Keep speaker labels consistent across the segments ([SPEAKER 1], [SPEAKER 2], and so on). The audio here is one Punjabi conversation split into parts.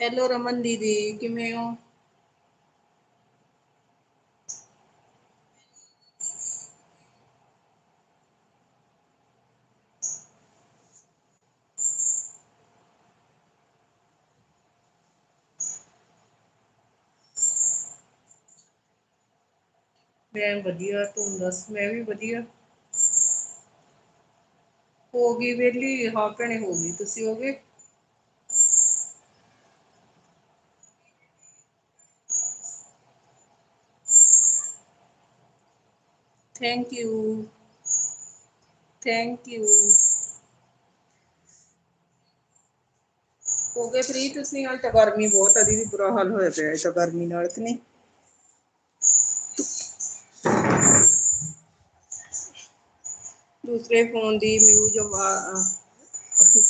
[SPEAKER 1] ਹੈਲੋ ਰਮਨ ਦੀਦੀ ਕਿਵੇਂ ਹੋ ਮੈਂ ਵਧੀਆ, ਤੂੰ ਦੱਸ, ਮੈਂ ਵੀ ਵਧੀਆ। ਹੋ ਗਈ ਵਿਹਲੀ, ਹਾਂ ਭੈਣੇ, ਹੋ ਗਈ। ਤੁਸੀਂ ਹੋ ਗਏ? ਥੈਂਕ ਯੂ ਥੈਂਕ ਯੂ ਹੋ ਗਏ ਫ੍ਰੀ ਤੁਸੀਂ ਹਾਲ ਤਾਂ ਗਰਮੀ ਬਹੁਤ ਆ ਦੀਦੀ ਬੁਰਾ ਹਾਲ ਹੋਇਆ ਪਿਆ ਇਹ ਤਾਂ ਗਰਮੀ ਨਾਲ ਕਿ ਨਹੀਂ। ਦੂਸਰੇ ਫੋਨ ਦੀ ਮਿਊਜ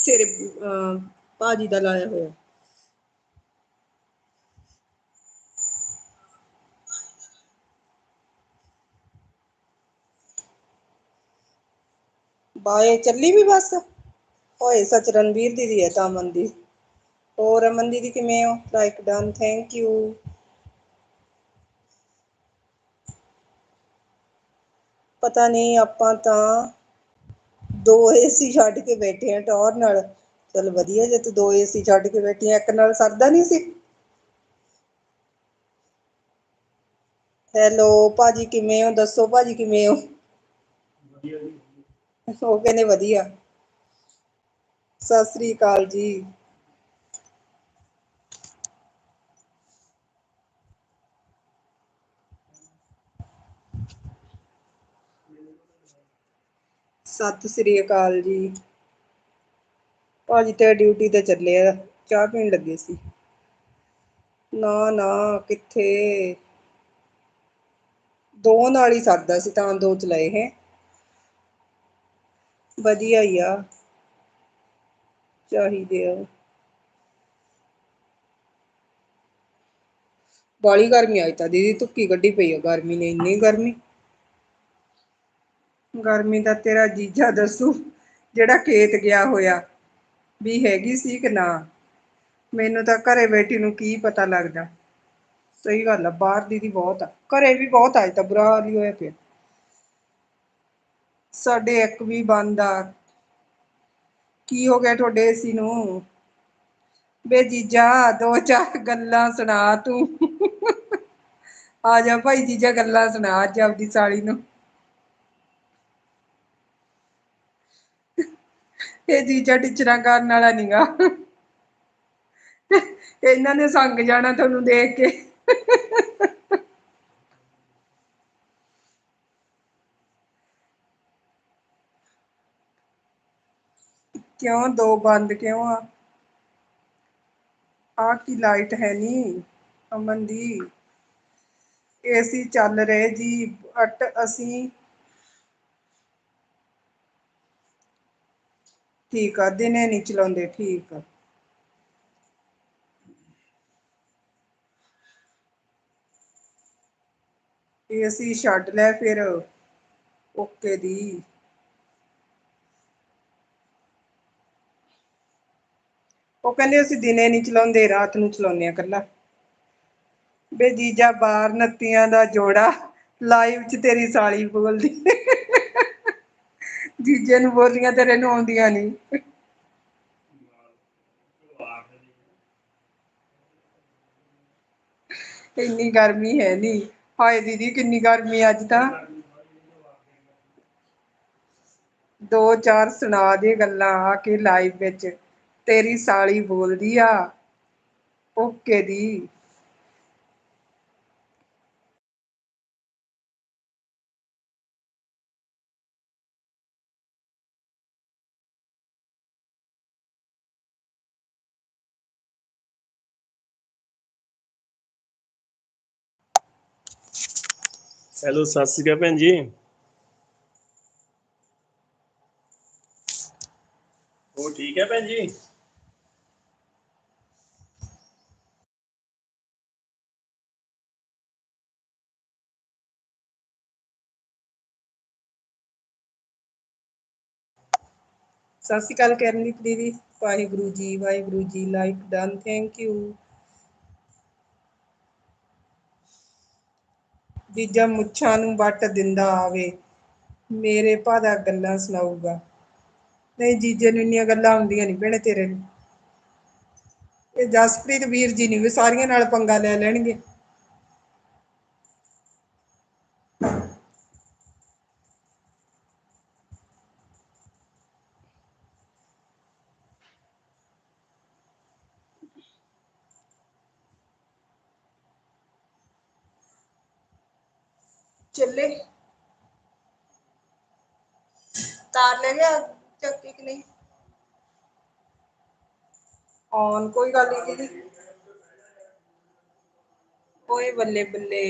[SPEAKER 1] ਤੇਰੇ ਅਹ, ਭਾਜੀ ਦਾ ਲਾਇਆ ਹੋਇਆ। ਬਾਏ, ਚੱਲੀ ਵੀ ਬਸ? ਓਏ, ਸੱਚ ਰਣਵੀਰ ਦੀਦੀ ਹੈ ਤਾਂ ਅਮਨ ਦੀ ਹੋਰ ਅਮਨ ਦੀਦੀ ਕਿਵੇਂ ਹੋ? ਲਾਈਕ ਡਨ ਥੈਂਕ ਯੂ ਪਤਾ ਨਹੀਂ, ਆਪਾਂ ਤਾਂ ਦੋ ਏਸੀ ਛੱਡ ਕੇ ਬੈਠੇ ਆ ਟੌਰ ਨਾਲ। ਚਲ ਵਧੀਆ, ਜੇ ਤੂੰ ਦੋ ਏਸੀ ਛੱਡ ਕੇ ਬੈਠੀ ਆ, ਇੱਕ ਨਾਲ ਸਰਦਾ ਨਹੀਂ ਸੀ। ਹੈਲੋ ਭਾਜੀ ਕਿਵੇਂ ਹੋ? ਦੱਸੋ ਭਾਜੀ ਕਿਵੇਂ ਹੋ? ਉਹ ਕਹਿੰਦੇ ਵਧੀਆ। ਸਤਿ ਸ੍ਰੀ ਅਕਾਲ ਜੀ। ਸਤਿ ਸ੍ਰੀ ਅਕਾਲ ਜੀ। ਭਾਜੀ, ਤੇ ਡਿਊਟੀ ਤੇ ਚੱਲੇ ਆ। ਚਾਹ ਪੀਣ ਲੱਗੇ ਸੀ। ਨਾ ਨਾ, ਕਿੱਥੇ? ਦੋ ਨਾਲ ਹੀ ਸਰਦਾ ਸੀ, ਤਾਂ ਦੋ ਚਲਾਏ ਹੈ। ਵਧੀਆ ਹੀ ਆ। ਚਾਹੀਦੇ ਆ। ਬਾਲੀ ਗਰਮੀ ਆਈ ਤਾਂ। ਦੀਦੀ ਧੁੱਕੀ ਕੱਢੀ ਪਈ ਆ। ਗਰਮੀ ਨੇ ਇੰਨੀ ਗਰਮੀ। ਗਰਮੀ ਦਾ ਤੇਰਾ ਜੀਜਾ ਦੱਸੂ, ਜਿਹੜਾ ਖੇਤ ਗਿਆ ਹੋਇਆ, ਵੀ ਹੈਗੀ ਸੀ ਕਿ ਨਾ? ਮੈਨੂੰ ਤਾਂ ਘਰੇ ਬੈਠੀ ਨੂੰ ਕੀ ਪਤਾ ਲੱਗਦਾ। ਸਹੀ ਗੱਲ ਆ। ਬਾਹਰ ਦੀਦੀ ਬਹੁਤ ਆ। ਘਰੇ ਵੀ ਬਹੁਤ ਆਏ ਤਾਂ ਬੁਰਾ ਹਾਲ ਹੀ ਹੋਇਆ ਪਿਆ। ਸਾਡੇ ਇੱਕ ਵੀ ਬੰਦ। ਆ ਕੀ ਹੋ ਗਿਆ ਤੁਹਾਡੇ ਏਸੀ ਨੂੰ? ਬੇ ਜੀਜਾ, ਦੋ ਚਾਰ ਗੱਲਾਂ ਸੁਣਾ ਤੂੰ। ਆ ਜਾ ਭਾਈ ਜੀਜਾ, ਗੱਲਾਂ ਸੁਣਾ ਅੱਜ ਆਪਦੀ ਸਾਲੀ ਨੂੰ। ਇਹ ਜੀਜਾ ਟੀਚਰਾਂ ਕਰਨ ਵਾਲਾ ਨੀਗਾ। ਇਹਨਾਂ ਨੇ ਸੰਗ ਜਾਣਾ ਤੁਹਾਨੂੰ ਦੇਖ ਕੇ। ਕਿਉਂ? ਦੋ ਬੰਦ ਕਿਉਂ ਆ? ਆ ਕੀ ਲਾਈਟ ਹੈ ਨੀ? ਅਮਨ ਦੀ। ਏਸੀ ਚੱਲ ਰਹੇ ਜੀ ਬਟ ਅਸੀਂ ਠੀਕ ਆ, ਦਿਨੇ ਨਹੀਂ ਚਲਾਉਂਦੇ, ਠੀਕ ਆ। ਏਸੀ ਛੱਡ ਲੈ ਫਿਰ, ਓਕੇ ਦੀ। ਉਹ ਕਹਿੰਦੇ ਅਸੀਂ ਦਿਨੇ ਨਹੀਂ ਚਲਾਉਂਦੇ, ਰਾਤ ਨੂੰ ਚਲਾਉਂਦੇ ਆ ਕੱਲਾ ਬੇ ਜੀਜਾ ਬਾਹਰ ਨੱਤੀਆਂ ਦਾ ਜੋੜਾ ਲਾਈਵ 'ਚ ਤੇਰੀ ਸਾਲੀ ਬੋਲਦੀ। ਜੀਜੇ ਨੂੰ ਬੋਲੀਆਂ ਤੇਰੇ ਨੂੰ ਆਉਂਦੀਆਂ ਨਹੀਂ। ਇੰਨੀ ਗਰਮੀ ਹੈ ਨਹੀਂ ਹਾਏ ਦੀਦੀ, ਕਿੰਨੀ ਗਰਮੀ ਅੱਜ ਤਾਂ। ਦੋ ਚਾਰ ਸੁਣਾ ਦੇ ਗੱਲਾਂ ਆ ਕੇ ਲਾਈਵ ਵਿੱਚ। ਤੇਰੀ ਸਾਲੀ ਬੋਲਦੀ ਆ। ਓਕੇ ਦੀ।
[SPEAKER 2] ਹੈਲੋ, ਸਤਿ ਸ਼੍ਰੀ ਅਕਾਲ ਭੈਣ ਜੀ। ਉਹ ਠੀਕ ਹੈ ਭੈਣ ਜੀ?
[SPEAKER 1] ਸਤਿ ਸ਼੍ਰੀ ਅਕਾਲ ਕਰਨਦੀਪ ਦੀਦੀ, Waheguru ji Waheguru ji like done, thank you. ਜੀਜਾ ਮੁੱਛਾਂ ਨੂੰ ਵੱਟ ਦਿੰਦਾ ਆਵੇ, ਮੇਰੇ ਭਾ ਦਾ ਗੱਲਾਂ ਸੁਣਾਊਗਾ। ਨਹੀਂ ਜੀਜੇ ਨੂੰ ਇੰਨੀਆਂ ਗੱਲਾਂ ਆਉਂਦੀਆਂ ਨਹੀਂ ਭੈਣੇ ਤੇਰੇ ਨੂੰ। ਇਹ ਜਸਪ੍ਰੀਤ ਵੀਰ ਜੀ ਨਹੀਂ ਵੀ ਸਾਰੀਆਂ ਨਾਲ ਪੰਗਾ ਲੈ ਲੈਣਗੇ। ਚੱਲੇ ਤਾਰ ਲੈ ਗਿਆ ਚੱਕੀ ਕਿ ਨਹੀਂ ਔਨ ਕੋਈ ਗੱਲ ਨਹੀਂ ਦੀਦੀ ਓਏ ਬੱਲੇ ਬੱਲੇ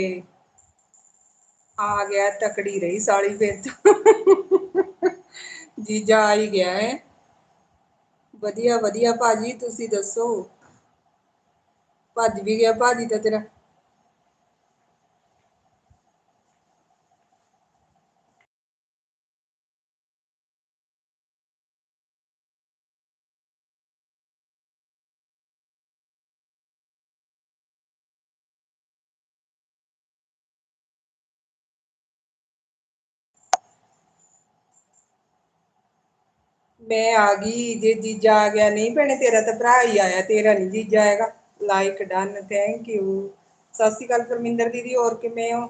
[SPEAKER 1] ਆ ਗਿਆ ਤਕੜੀ ਰਹੀ ਸਾਲੀ ਫਿਰ ਤਾਂ ਜੀਜਾ ਆ ਹੀ ਗਿਆ ਹੈ ਵਧੀਆ ਵਧੀਆ ਭਾਜੀ ਤੁਸੀਂ ਦੱਸੋ ਭੱਜ ਵੀ ਗਿਆ ਭਾਜੀ ਤਾਂ ਤੇਰਾ ਮੈਂ ਆ ਗਈ, ਜੇ ਜੀਜਾ ਆ ਗਿਆ, ਨਹੀਂ ਭੈਣੇ ਤੇਰਾ ਤਾਂ ਭਰਾ ਹੀ ਆਇਆ, ਤੇਰਾ ਨਹੀਂ ਜੀਜਾ ਆਏਗਾ ਲਾਈਕ ਡਨ ਥੈਂਕ ਯੂ ਸਤਿ ਸ਼੍ਰੀ ਅਕਾਲ ਪਰਮਿੰਦਰ ਦੀਦੀ, ਹੋਰ ਕਿਵੇਂ ਹੋ?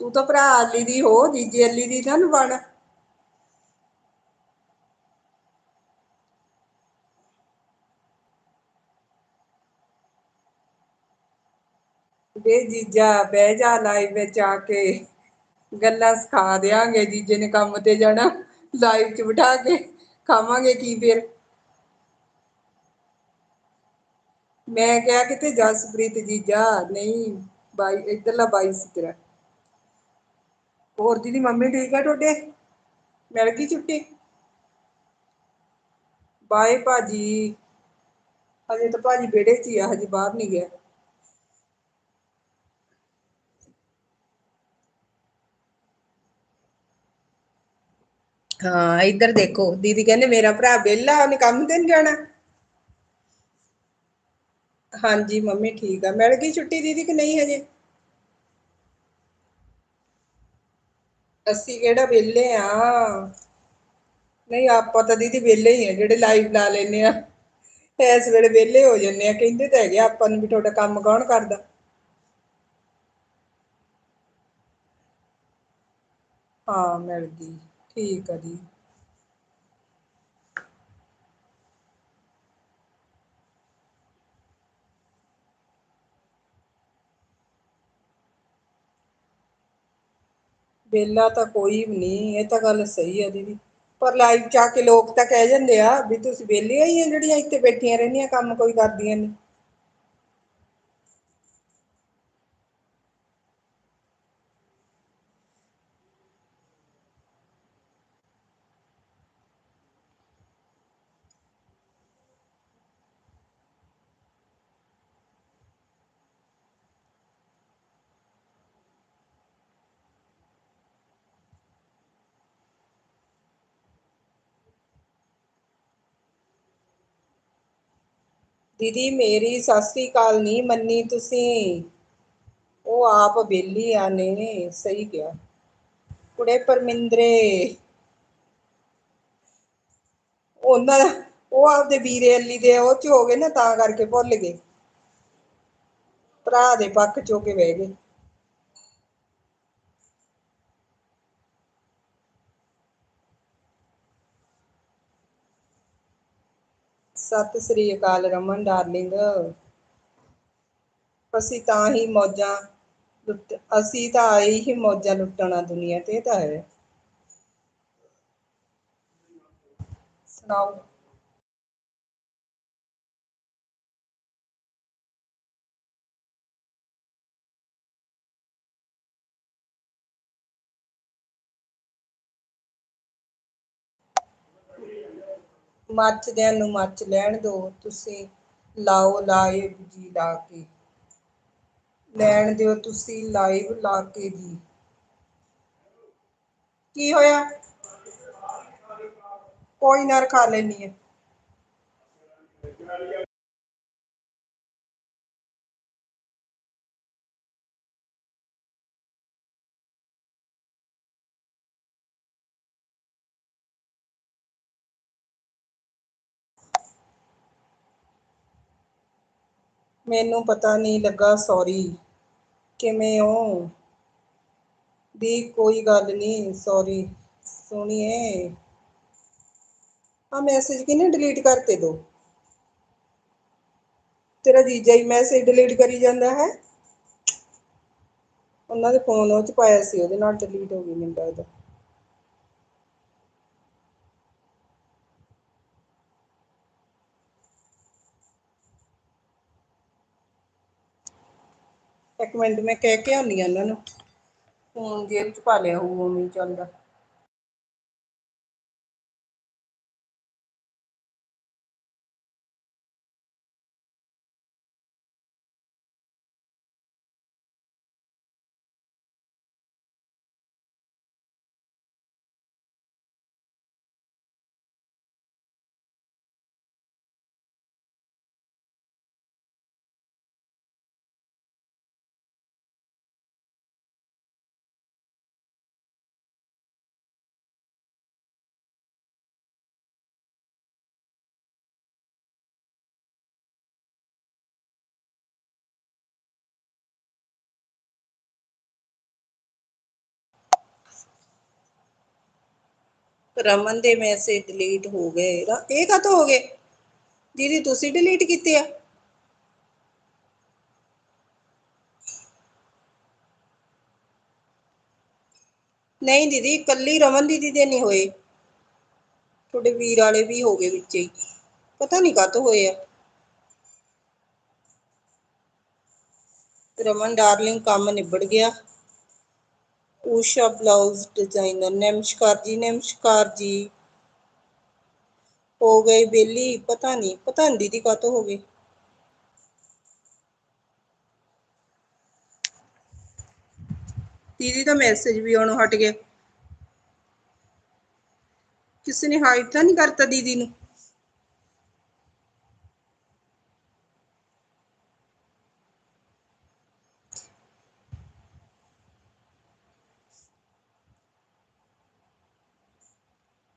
[SPEAKER 1] ਤੂੰ ਤਾਂ ਭਰਾ ਅਲੀ ਦੀ ਹੋ, ਜੀਜੇ ਅਲੀ ਦੀ ਤਾਂ ਨੀ ਬਣ ਵੇ ਜੀਜਾ, ਬਹਿ ਜਾ ਲਾਈਵ ਵਿੱਚ ਆ ਕੇ। ਗੱਲਾਂ ਸਿਖਾ ਦਿਆਂਗੇ, ਜੀਜੇ ਨੇ ਕੰਮ ਤੇ ਜਾਣਾ ਲਾਈਵ 'ਚ ਬਿਠਾ ਕੇ ਖਾਵਾਂਗੇ ਕੀ ਫਿਰ? ਮੈਂ ਕਿਹਾ ਕਿਤੇ ਜਸਪ੍ਰੀਤ ਜੀਜਾ ਨਹੀਂ, ਬਾਈ, ਇੱਧਰਲਾ ਬਾਈ ਸੀ ਤੇਰਾ। ਹੋਰ ਦੀਦੀ, ਮੰਮੀ ਠੀਕ ਆ ਤੁਹਾਡੇ? ਮਿਲ ਗਈ ਛੁੱਟੀ? ਬਾਏ ਭਾਜੀ। ਹਜੇ ਤਾਂ ਭਾਜੀ ਵਿਹੜੇ 'ਚ ਹੀ ਆ, ਹਜੇ ਬਾਹਰ ਨਹੀਂ ਗਿਆ। ਹਾਂ, ਇੱਧਰ ਦੇਖੋ, ਦੀਦੀ ਕਹਿੰਦੇ ਮੇਰਾ ਭਰਾ ਵਿਹਲਾ, ਉਹਨੇ ਕੰਮ ਤੇ ਨਹੀਂ ਜਾਣਾ। ਹਾਂਜੀ, ਮੰਮੀ ਠੀਕ ਆ। ਮਿਲ ਗਈ ਛੁੱਟੀ ਦੀਦੀ ਕਿ ਨਹੀਂ ਹਜੇ? ਅਸੀਂ ਕਿਹੜਾ ਵਿਹਲੇ ਆ? ਨਹੀਂ, ਆਪਾਂ ਤਾਂ ਦੀਦੀ ਵਿਹਲੇ ਹੀ ਆ, ਜਿਹੜੇ ਲਾਈਵ ਲਾ ਲੈਨੇ ਆ। ਇਸ ਵੇਲੇ ਵਿਹਲੇ ਹੋ ਜੰਨੇ ਆ, ਕਹਿੰਦੇ ਤਾਂ ਹੈਗੇ ਆਪਾਂ ਨੂੰ ਵੀ ਤੁਹਾਡਾ ਕੰਮ ਕੌਣ ਕਰਦਾ? ਹਾਂ, ਮਿਲ ਗਈ। ਠੀਕ ਆ ਜੀ। ਵਿਹਲਾ ਤਾਂ ਕੋਈ ਵੀ ਨਹੀਂ, ਇਹ ਤਾਂ ਗੱਲ ਸਹੀ ਆ ਦੀਦੀ। ਪਰ ਲਾਈਵ ਚ ਆ ਕੇ ਲੋਕ ਤਾਂ ਕਹਿ ਜਾਂਦੇ ਆ ਵੀ ਤੁਸੀਂ ਵਿਹਲੀਆਂ ਹੀ ਆ ਜਿਹੜੀਆਂ ਇੱਥੇ ਬੈਠੀਆਂ ਰਹਿੰਦੀਆਂ, ਕੰਮ ਕੋਈ ਕਰਦੀਆਂ ਨਹੀਂ। ਦੀਦੀ, ਮੇਰੀ ਸਤਿ ਸ੍ਰੀ ਅਕਾਲ ਨਹੀਂ ਮੰਨੀ ਤੁਸੀਂ। ਉਹ ਆਪ ਵਿਹਲੀ ਆ ਨੇ, ਸਹੀ ਕਿਹਾ। ਕੁੜੇ ਪਰਮਿੰਦਰੇ। ਉਹਨਾਂ ਉਹ ਆਪਦੇ ਵੀਰੇ ਅੱਲੀ ਦੇ, ਉਹ ਚ ਹੋ ਗਏ ਨਾ ਤਾਂ ਕਰਕੇ ਭੁੱਲ ਗਏ। ਭਰਾ ਦੇ ਪੱਖ ਚੋ ਕੇ ਬਹਿ ਗਏ। ਸਤਿ ਸ੍ਰੀ ਅਕਾਲ ਰਮਨ ਡਾਰਲਿੰਗ। ਅਸੀਂ ਤਾਂ ਹੀ ਮੌਜਾਂ ਲੁੱਟ, ਅਸੀਂ ਤਾਂ ਆਏ ਹੀ ਮੌਜਾਂ ਲੁੱਟਣਾ ਦੁਨੀਆ ਤੇ ਤਾਂ ਹੈ। ਸੁਣਾਓ। ਮੱਚਦਿਆਂ ਨੂੰ ਮੱਚ ਲੈਣ ਦਿਓ ਤੁਸੀਂ ਲਾਓ ਲਾਈਵ ਜੀ ਲਾ ਕੇ। ਲੈਣ ਦਿਓ ਤੁਸੀਂ ਲਾਈਵ ਲਾ ਕੇ ਜੀ। ਕੀ ਹੋਇਆ? ਕੋਈ ਨਾ ਰਖਾ ਲੈਣੀ ਹੈ ਮੈਨੂੰ ਪਤਾ ਨਹੀਂ ਲੱਗਾ ਸੌਰੀ ਕਿਵੇਂ ਹੋ? ਦੀ ਕੋਈ ਗੱਲ ਨਹੀਂ ਸੌਰੀ ਸੁਣੀਏ। ਆ ਮੈਸੇਜ ਕਿਨੇ ਡਿਲੀਟ ਕਰਤੇ ਦੋ? ਤੇਰਾ ਜੀਜਾ ਹੀ ਮੈਸੇਜ ਡਿਲੀਟ ਕਰੀ ਜਾਂਦਾ ਹੈ। ਉਹਨਾਂ ਦੇ ਫੋਨ ਉਹ ਚ ਪਾਇਆ ਸੀ, ਉਹਦੇ ਨਾਲ ਡਿਲੀਟ ਹੋ ਗਈ ਮੈਨੂੰ ਲੱਗਦਾ ਇੱਕ ਮਿੰਟ ਮੈਂ ਕਹਿ ਕੇ ਆਉਂਦੀ ਹਾਂ ਉਹਨਾਂ ਨੂੰ। ਫੋਨ ਜੇਬ ਚ ਪਾ ਲਿਆ ਹੋਊ, ਉਵੇਂ ਹੀ ਚੱਲਦਾ। ਰਮਨ ਦੇ ਮੈਸੇਜ ਡਿਲੀਟ ਹੋ ਗਏ। ਰ- ਇਹ ਕਾਹਤੋਂ ਹੋ ਗਏ? ਦੀਦੀ, ਤੁਸੀਂ ਡਿਲੀਟ ਕੀਤੇ ਆ? ਨਹੀਂ ਦੀਦੀ ਕੱਲੀ ਰਮਨ ਦੀਦੀ ਦੇ ਨਹੀਂ ਹੋਏ। ਤੁਹਾਡੇ ਵੀਰ ਵਾਲੇ ਵੀ ਹੋ ਗਏ ਵਿੱਚ ਹੀ। ਪਤਾ ਨਹੀਂ ਕਾਹਤੋਂ ਹੋਏ ਆ। ਰਮਨ ਡਾਰਲਿੰਗ ਕੰਮ ਨਿਬੜ ਗਿਆ। ਊਸ਼ਾ ਬਲਾਊਜ਼ ਡਿਜ਼ਾਈਨਰ, ਨਮਸਕਾਰ ਜੀ ਨਮਸਕਾਰ ਜੀ। ਹੋ ਗਈ ਬੇਲੀ, ਪਤਾ ਨਹੀਂ ਪਤਾ ਨਹੀਂ ਦੀਦੀ ਕਾਹਤੋਂ ਹੋ ਗਏ ਦੀਦੀ ਦਾ ਮੈਸੇਜ ਵੀ ਆਉਣੋਂ ਹਟ ਗਿਆ। ਕਿਸੇ ਨੇ ਹਾਈਡ ਤਾਂ ਨਹੀਂ ਕਰਤਾ ਦੀਦੀ ਨੂੰ?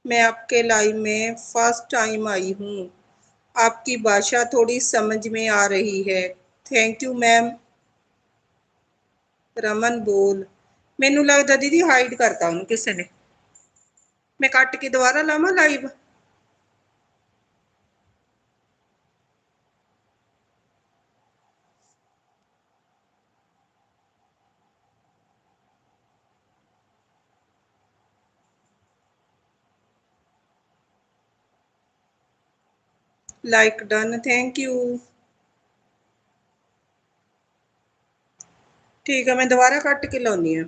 [SPEAKER 1] मैं आपके लाइव में फर्स्ट टाइम आई हूँ आपकी भाषा थोड़ी समझ में आ रही है थैंक यू मैम ਰਮਨ ਬੋਲ ਮੈਨੂੰ ਲੱਗਦਾ ਦੀਦੀ ਹਾਈਡ ਕਰਤਾ ਉਹਨੂੰ ਕਿਸੇ ਨੇ ਮੈਂ ਕੱਟ ਕੇ ਦੁਬਾਰਾ ਲਾਵਾਂ live like done thank you ਠੀਕ ਹੈ ਮੈਂ ਦੁਬਾਰਾ ਕੱਟ ਕੇ ਲਾਉਣੀ ਆ